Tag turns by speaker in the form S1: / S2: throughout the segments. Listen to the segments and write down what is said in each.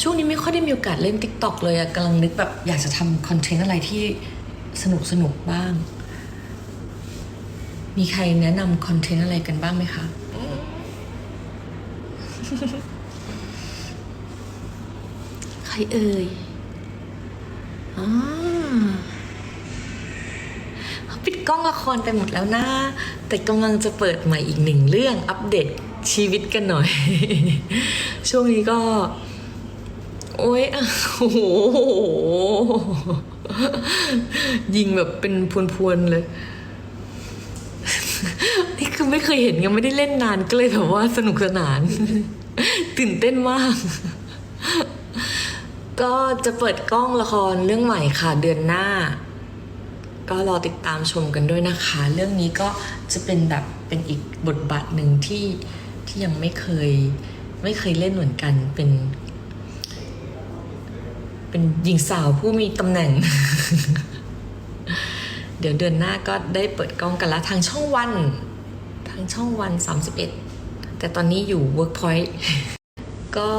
S1: ช่วงนี้ไม่ค่อยได้มีโอกาสเล่น t ิ k t o k เลยอะกำลังนึกแบบอยากจะทำคอนเทนต์อะไรที่สนุกสนุกบ้าง มีใครแนะนำคอนเทนต์อะไรกันบ้างไหมคะ ใครเอ่ยอ่าเขาปิดกล้องละครไปหมดแล้วนะ แต่กำลังจะเปิดใหม่อีกหนึ่งเรื่องอัปเดต ชีวิตกันหน่อย ช่วงนี้ก็ โอ้ยโอ้โห ยิงแบบเป็นพวนๆเลย นี่คือไม่เคยเห็นยังไม่ได้เล่นนานก็เลยแบบว่าสนุกสนาน ตื่นเต้นมาก ก็จะเปิดกล้องละครเรื่องใหม่ค่ะ เดือนหน้าก็รอติดตามชมกันด้วยนะคะ เรื่องนี้ก็จะเป็นแบบเป็นอีกบทบาทหนึ่งที่ ที่ยังไม่เคย ไม่เคยเล่นเหมือนกันเป็น เป็นหญิงสาวผู้มีตำแหน่ง เดี๋ยวเดือนหน้าก็ได้เปิดกล้องกันล้วทางช่องวัน ทางช่องวัน 31 แต่ตอนนี้อยู่ Workpoint ก็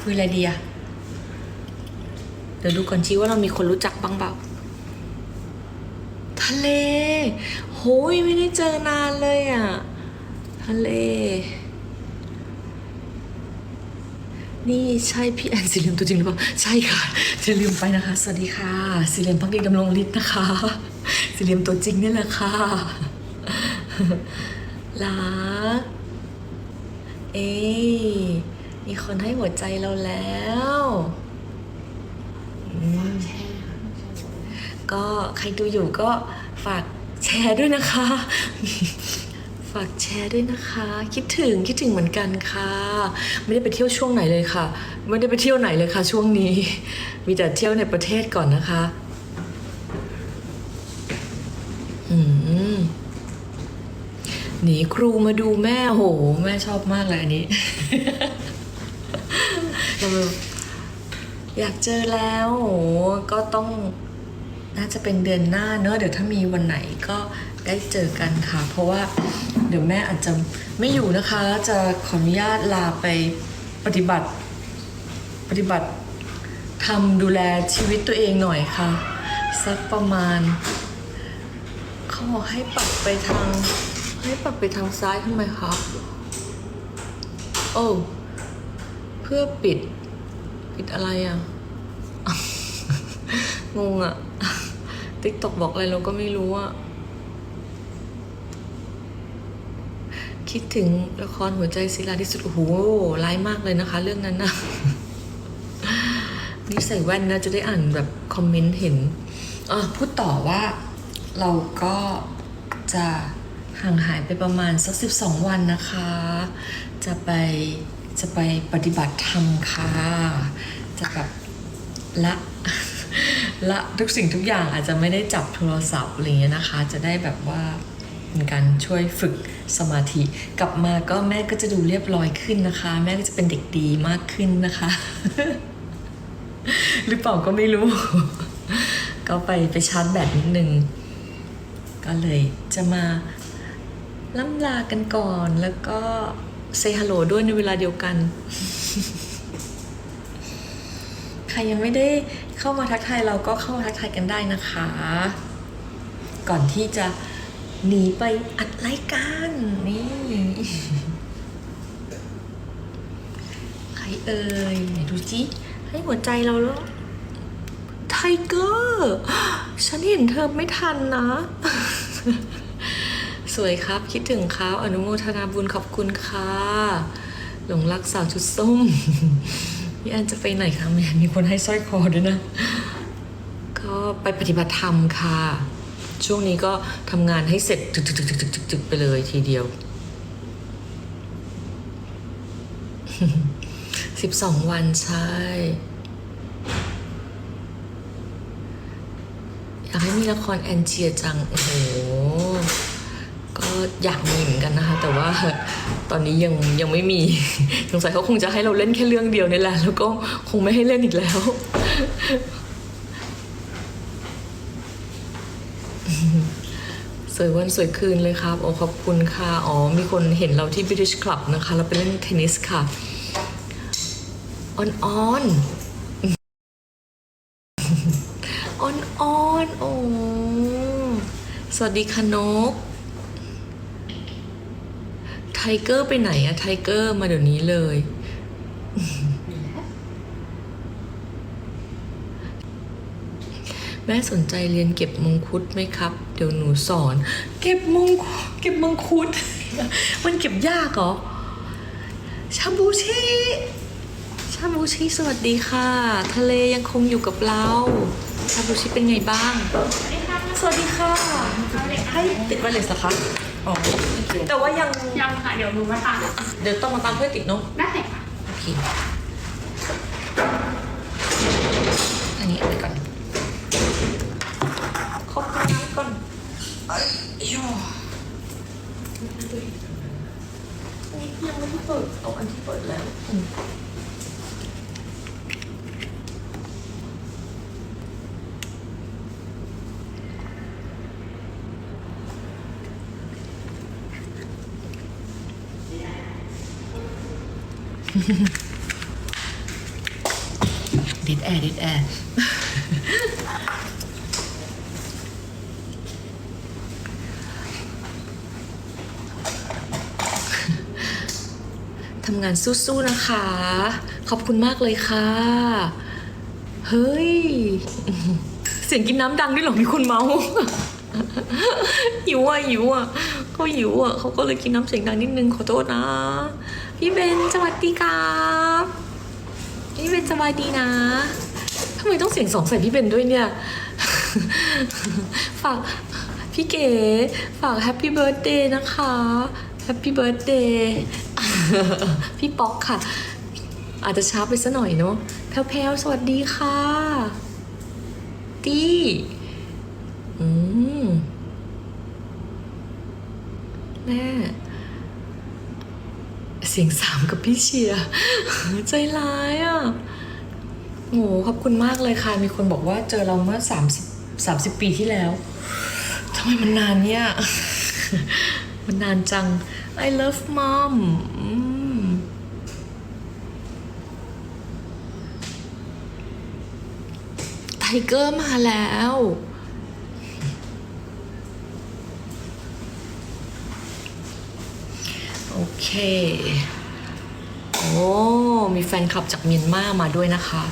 S1: คุยอะไรดีอะเดี๋ยวดูก่อนชี้ว่าเรามีคนรู้จักบ้างเปล่า ทะเล โหยไม่ได้เจอนานเลยอะทะเล นี่ใช่พี่แอนซิเลียมตัวจริงหรือเปล่า ใช่ค่ะจะลืมไปนะคะ สวัสดีค่ะซิเลียมพักดีดำรงฤทธิ์นะคะซิเลียมตัวจริงนี่แหละค่ะรักเอ้มีคนให้หัวใจเราแล้วอืม ก็ใครดูอยู่ก็ฝากแชร์ด้วยนะคะ ฝากแชร์ด้วยนะคะ คิดถึงคิดถึงเหมือนกันค่ะ ไม่ได้ไปเที่ยวช่วงไหนเลยค่ะ ไม่ได้ไปเที่ยวไหนเลยค่ะ ช่วงนี้ มีแต่เที่ยวในประเทศก่อนนะคะอืมหนีครูมาดูแม่โห แม่ชอบมากเลยอันนี้อยากเจอแล้วโหก็ต้อง น่าจะเป็นเดือนหน้าเนอะเดี๋ยวถ้ามีวันไหนก็ได้เจอกันค่ะ เพราะว่าเดี๋ยวแม่อาจจะไม่อยู่นะคะ จะขออนุญาตลาไปปฏิบัติ ปฏิบัติทำดูแลชีวิตตัวเองหน่อยค่ะ สักประมาณ เขาบอกให้ปรับไปทาง ให้ปรับไปทางซ้ายทำไมคะโอ้เพื่อปิด ปิดอะไรอะ งงอะ ติ๊กตอกบอกอะไรเราก็ไม่รู้อะคิดถึงละครหัวใจศิลาที่สุด โอ้โหร้ายมากเลยนะคะ เรื่องนั้นนะนี่ใส่แว่นนะจะได้อ่านแบบคอมเมนต์เห็นอะพูดต่อว่าเราก็จะห่างหายไปประมาณสักสิบสองวันนะคะ จะไปจะไปปฏิบัติธรรมค่ะ จะแบบละ ละทุกสิ่งทุกอย่างอาจจะไม่ได้จับโทรศัพท์อะไรเงี้ยนะคะ จะได้แบบว่าเป็นการช่วยฝึกสมาธิ กลับมาก็แม่ก็จะดูเรียบร้อยขึ้นนะคะ แม่ก็จะเป็นเด็กดีมากขึ้นนะคะ หรือเปล่าก็ไม่รู้ ก็ไปไปชาร์จแบตนิดนึง ก็เลยจะมาล่ำลากันก่อนแล้วก็เซฮัลโหลด้วยในเวลาเดียวกัน ใครยังไม่ได้ เข้ามาทักทายเราก็เข้ามาทักทายกันได้นะคะ ก่อนที่จะหนีไปอัดรายการนี่ใครเอ่ยไหนดูจิให้หัวใจเราแล้วไทเกอร์ฉันเห็นเธอไม่ทันนะ สวยครับคิดถึงครับอนุโมทนาบุญขอบคุณค่ะ หลงรักสาวชุดส้ม พี่แอนจะไปไหนคะแม่มีคนให้สร้อยคอด้วยนะ ก็ไปปฏิบัติธรรมค่ะ ช่วงนี้ก็ทำงานให้เสร็จจึกๆๆๆๆไปเลยทีเดียวสิบสองวันใช่อยากให้มีละครแอนเชียจัง โอ้โห ก็อยากมีเหมือนกันนะคะ แต่ว่าตอนนี้ยังยังไม่มีสงสัยเขาคงจะให้เราเล่นแค่เรื่องเดียวนี่แหละ แล้วก็คงไม่ให้เล่นอีกแล้วสวยวันสวยคืนเลยครับ โอ้ขอบคุณค่ะ อ๋อ มีคนเห็นเราที่ British Club นะคะ เราไปเล่นเทนนิสค่ะ ออนออนออนออนโอ้สวัสดีค่ะนก ทเกอร์ไปไหนอะไทเกอร์มาเดี๋ยวนี้เลย แม่สนใจเรียนเก็บมงคุดไหมครับ เดี๋ยวหนูสอน เก็บมงเก็บมงคุด มันเก็บยากเหรอชาบูชิชาบูชิสวัสดีค่ะ ทะเลยังคงอยู่กับเรา ชาบูชิเป็นไงบ้าง สวัสดีค่ะ ให้ติดไวเลสเหรอคะ อ๋อแต่ว่ายัง
S2: ยังค่ะ เดี๋ยวหนูมาตาม
S1: เดี๋ยวต้องมาตามเพื่อนติดเนาะ
S2: ได้ค่ะ
S1: โอเค อันนี้เอาไปก่อนขอบคุณน้ำก่อนไอ้ยอนี่ยังไม่ได้เปิดเอาอันที่เปิดแล้ว ดิดแอร์ดิดแอร์ทำงานสู้ๆนะคะ ขอบคุณมากเลยค่ะ เฮ้ย เสียงกินน้ำดังด้วยหรอมีคนเมาหิวอะหิวอะเขาหิวอะเขาก็เลยกินน้ำเสียงดังนิดนึงขอโทษนะ พี่เบนสวัสดีครับพี่เบนสบายดีนะทำไมต้องเสียงสองใส่พี่เบนด้วยเนี่ยฝากพี่เก๋ฝากแฮปปี้เบิร์ดเดย์นะคะแฮปปี้เบิร์ดเดย์พี่ป๊อกค่ะ อาจจะช้าไปซะหน่อยเนาะแพลวๆสวัสดีค่ะตี้อืมแม่ เสียงสามกับพี่เชียร์ใจร้ายอะโหขอบคุณมากเลยค่ะ มีคนบอกว่าเจอเราเมื่อสามสิบสามสิบปีที่แล้วทำไมมันนานเนี่ย มันนานจัง I love mom ไทเกอร์มาแล้ว โอ เค โอ้ มีแฟนคลับจากเมียนมามาด้วยนะคะ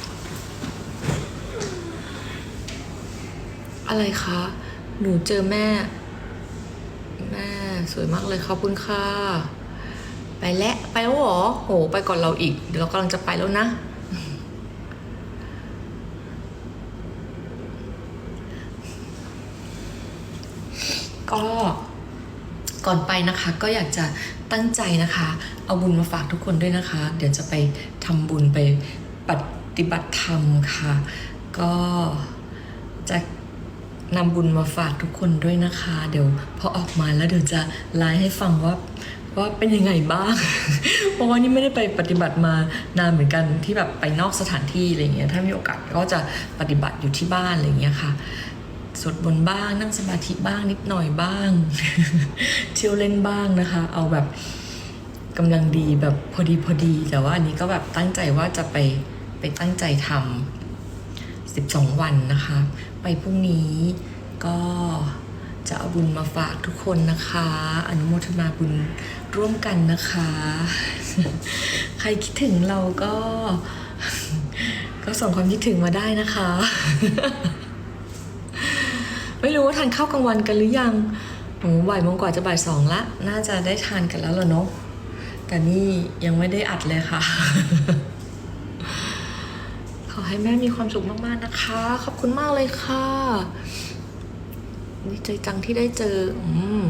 S1: อะไรคะ หนูเจอแม่ แม่สวยมากเลยขอบคุณค่ะไปแล้วไปแล้วหรอโห ไปก่อนเราอีก เดี๋ยวเรากำลังจะไปแล้วนะ ก็ ก่อนไปนะคะก็อยากจะตั้งใจนะคะ เอาบุญมาฝากทุกคนด้วยนะคะ เดี๋ยวจะไปทำบุญไปปฏิบัติธรรมค่ะ ก็จะนำบุญมาฝากทุกคนด้วยนะคะ เดี๋ยวพอออกมาแล้วเดี๋ยวจะไลฟ์ให้ฟังว่าว่าเป็นยังไงบ้าง เพราะว่านี่ไม่ได้ไปปฏิบัติมานานเหมือนกันที่แบบไปนอกสถานที่อะไรเงี้ย ถ้ามีโอกาสก็จะปฏิบัติอยู่ที่บ้านอะไรเงี้ยค่ะ สวดบนบ้าง นั่งสมาธิบ้างนิดหน่อยบ้าง เที่ยวเล่นบ้างนะคะ เอาแบบกำลังดีแบบพอดีพอดี แต่ว่าอันนี้ก็แบบตั้งใจว่าจะไปไปตั้งใจทำ12วันนะคะ ไปพรุ่งนี้ก็จะเอาบุญมาฝากทุกคนนะคะ อนุโมทนาบุญร่วมกันนะคะ ใครคิดถึงเราก็ ก็ส่งความคิดถึงมาได้นะคะ ไม่รู้ว่าทานข้าวกลางวันกันหรือยังโอ้บ่ายโมงกว่าจะบ่ายสองละ น่าจะได้ทานกันแล้วล่ะเนาะแต่นี่ยังไม่ได้อัดเลยค่ะ ขอให้แม่มีความสุขมากๆนะคะ ขอบคุณมากเลยค่ะดีใจจังที่ได้เจอ อืม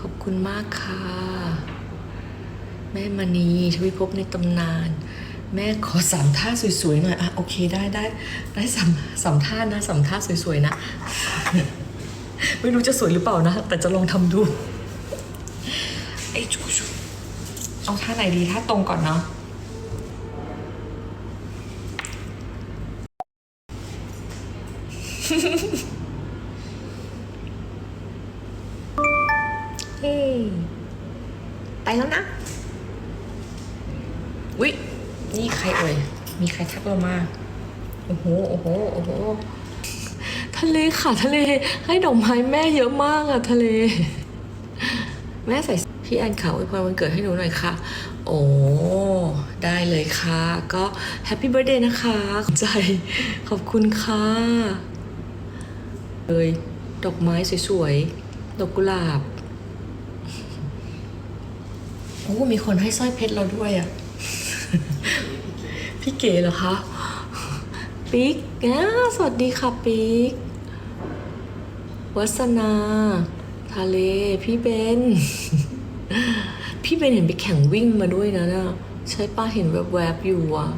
S1: ขอบคุณมากค่ะ แม่มณีทวิภพในตำนาน แม่ขอสามท่าสวยๆหน่อย อะ โอเคได้ได้ได้สามสามท่านะสามท่าสวยๆนะ ไม่รู้จะสวยหรือเปล่านะ แต่จะลองทำดูไอ้จูจูเอาท่าไหนดีท่าตรงก่อนเนาะเฮ้ไปแล้วนะ วิ นี่ใครเอ่ย มีใครทักเรามาโอ้โห โอ้โห โอ้โห ทะเลค่ะทะเล ให้ดอกไม้แม่เยอะมากอะทะเล แม่ใส่พี่แอนขาวอวยพรวันเกิดให้หนูหน่อยค่ะ โอ้ได้เลยค่ะ ก็แฮปปี้เบิร์ดเดย์นะคะขอบใจ ขอบคุณค่ะเลยดอกไม้สวยๆ ดอกกุหลาบ โอ้ มีคนให้สร้อยเพชรเราด้วยอะ พี่เก๋เหรอคะ ปิ๊กสวัสดีค่ะปิ๊ก วัสนา ทะเล พี่เบน พี่เบนเห็นไปแข่งวิ่งมาด้วยนะนะใช่ป้าเห็นแวบๆอยู่อะ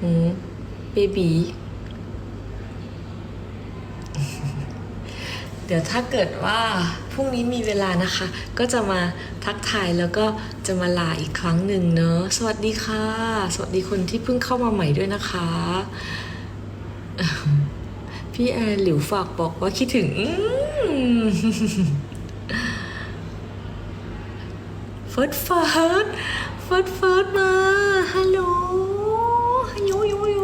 S1: อืมเบบี เดี๋ยวถ้าเกิดว่าพรุ่งนี้มีเวลานะคะ ก็จะมาทักทายแล้วก็จะมาลาอีกครั้งหนึ่งเนอะสวัสดีค่ะ สวัสดีคนที่เพิ่งเข้ามาใหม่ด้วยนะคะ พี่แอนหลิวฝากบอกว่าคิดถึงเฟิร์สเฟิร์สเฟิร์สเฟิร์สมาฮัลโหลฮัลโหลโยโย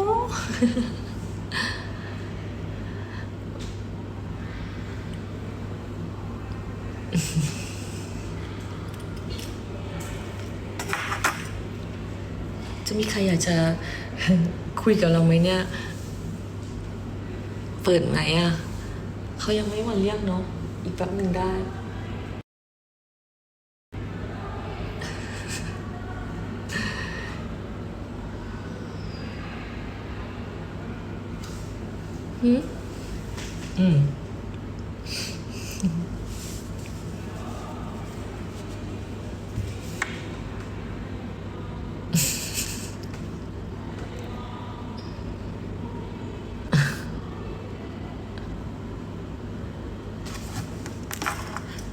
S1: ใครอยากจะคุยกับเราไหมเนี่ย เปิดไหมอะเขายังไม่มาเรียกเนาะอีกแป๊บหนึ่งได้หืมอืม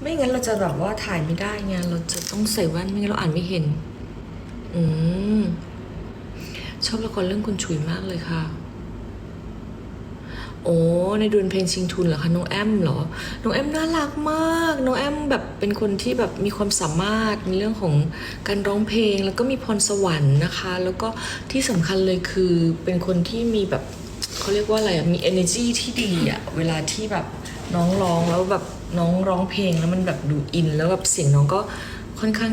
S1: ไม่งั้นเราจะแบบว่าถ่ายไม่ได้ไงเราจะต้องใส่แว่นไม่งั้นเราอ่านไม่เห็น อืมชอบละครเรื่องคุณฉุยมากเลยค่ะ โอ้ในดวลเพลงชิงทุนเหรอคะน้องแอมเหรอ น้องแอมน่ารักมาก น้องแอมแบบเป็นคนที่แบบมีความสามารถในเรื่องของการร้องเพลง แล้วก็มีพรสวรรค์นะคะ แล้วก็ที่สำคัญเลยคือเป็นคนที่มีแบบเขาเรียกว่าอะไรมี energy ที่ดีอะเวลาที่แบบน้องร้องแล้วแบบ น้องร้องเพลงแล้วมันแบบดูอิน แล้วแบบเสียงน้องก็ค่อนข้าง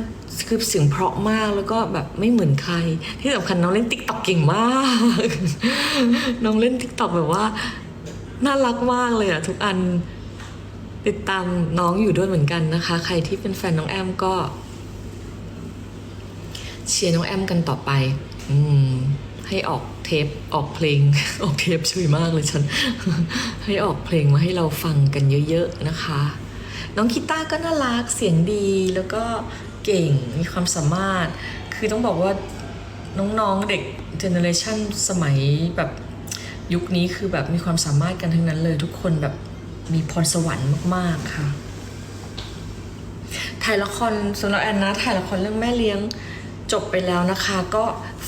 S1: คือเสียงเพราะมากแล้วก็แบบไม่เหมือนใคร ที่สำคัญน้องเล่นติ๊กต็อกเก่งมาก น้องเล่นติ๊กต็อกแบบว่าน่ารักมากเลยอะทุกอันติดตามน้องอยู่ด้วยเหมือนกันนะคะ ใครที่เป็นแฟนน้องแอมก็ เชียร์น้องแอมกันต่อไป อืม ให้ออก เทปออกเพลง ออกเทปช่วยมากเลยฉัน ให้ออกเพลงมาให้เราฟังกันเยอะๆนะคะ น้องคิต้าก็น่ารักเสียงดีแล้วก็เก่งมีความสามารถ คือต้องบอกว่าน้องๆเด็กเจเนอเรชันสมัยแบบยุคนี้คือแบบมีความสามารถกันทั้งนั้นเลยทุกคนแบบมีพรสวรรค์มากๆค่ะ ถ่ายละครสำหรับแอนนะถ่ายละครเรื่องแม่เลี้ยง จบไปแล้วนะคะก็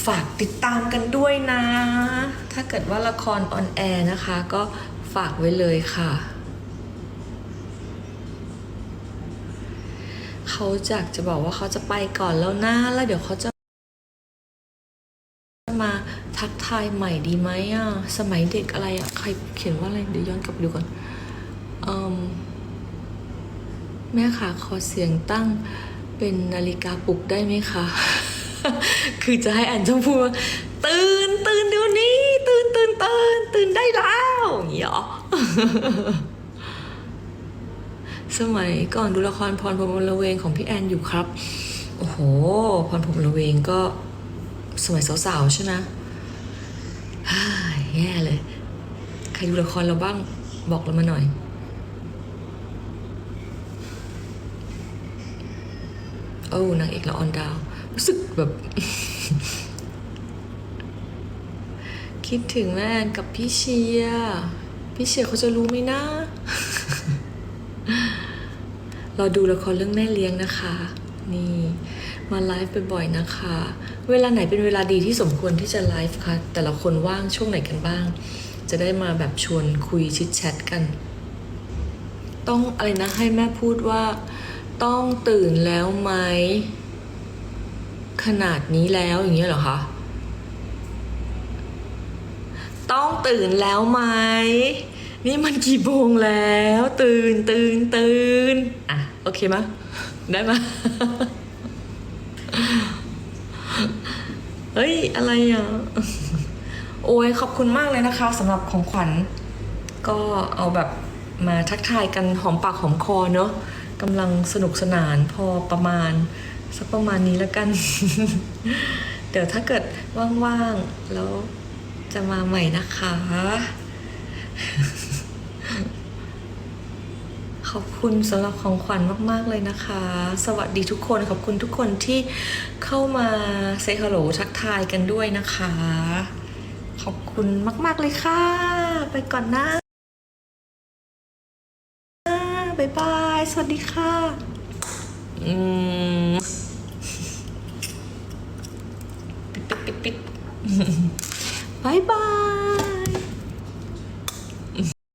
S1: ฝากติดตามกันด้วยนะ ถ้าเกิดว่าละครออนแอร์นะคะ ก็ฝากไว้เลยค่ะ เขาจากจะบอกว่าเขาจะไปก่อนแล้วนะแล้วเดี๋ยวเขาจะมาทักทายใหม่ดีไหมอะสมัยเด็กอะไรอะใครเขียนว่าอะไรเดี๋ยวย้อนกลับไปดูก่อนอมแม่ค่ะขอเสียงตั้ง เป็นนาฬิกาปลุกได้ไหมคะ คือจะให้อันชมพูดว่าตื่นตื่นเดี๋ยวนี้ ตื่นตื่นตื่นตื่นได้แล้วอย่างนี้เหรอสมัยก่อนดูละครพรพรมละเวงของพี่แอนอยู่ครับ โอ้โห พรพรมละเวงก็สมัยสาวๆใช่ไหมแย่เลย ใครดูละครเราบ้างบอกเรามาหน่อย อ้นางเอกละออนดาว รู้สึกแบบ คิดถึงแม่กับพี่เชียพี่เชียเขาจะรู้ไหมนะเราดูละครเรื่องแม่เลี้ยงนะคะ นี่ มาไลฟ์บ่อยๆนะคะ เวลาไหนเป็นเวลาดีที่สมควรที่จะไลฟ์คะแต่ละคนว่างช่วงไหนกันบ้าง จะได้มาแบบชวนคุยชิดแชทกัน ต้องอะไรนะให้แม่พูดว่า ต้องตื่นแล้วไหมขนาดนี้แล้วอย่างเงี้ยเหรอคะ ต้องตื่นแล้วไหม นี่มันกี่โมงแล้ว ตื่นตื่นตื่นอะ โอเคมะได้มะเฮ้ย อะไรอะ โอ้ยขอบคุณมากเลยนะคะสำหรับของขวัญ ก็เอาแบบมาทักทายกันหอมปากหอมคอเนอะ กำลังสนุกสนานพอประมาณ สักประมาณนี้แล้วกัน เดี๋ยวถ้าเกิดว่างๆ แล้วจะมาใหม่นะคะ ขอบคุณสำหรับของขวัญมาก ๆ เลยนะคะ สวัสดีทุกคน ขอบคุณทุกคนที่เข้ามาเซฮัลโหลทักทายกันด้วยนะคะ ขอบคุณมาก ๆ เลยค่ะ ไปก่อนนะายบาย สวัสดีค่ะ อืมปิดปิดปิดปิดบายบาย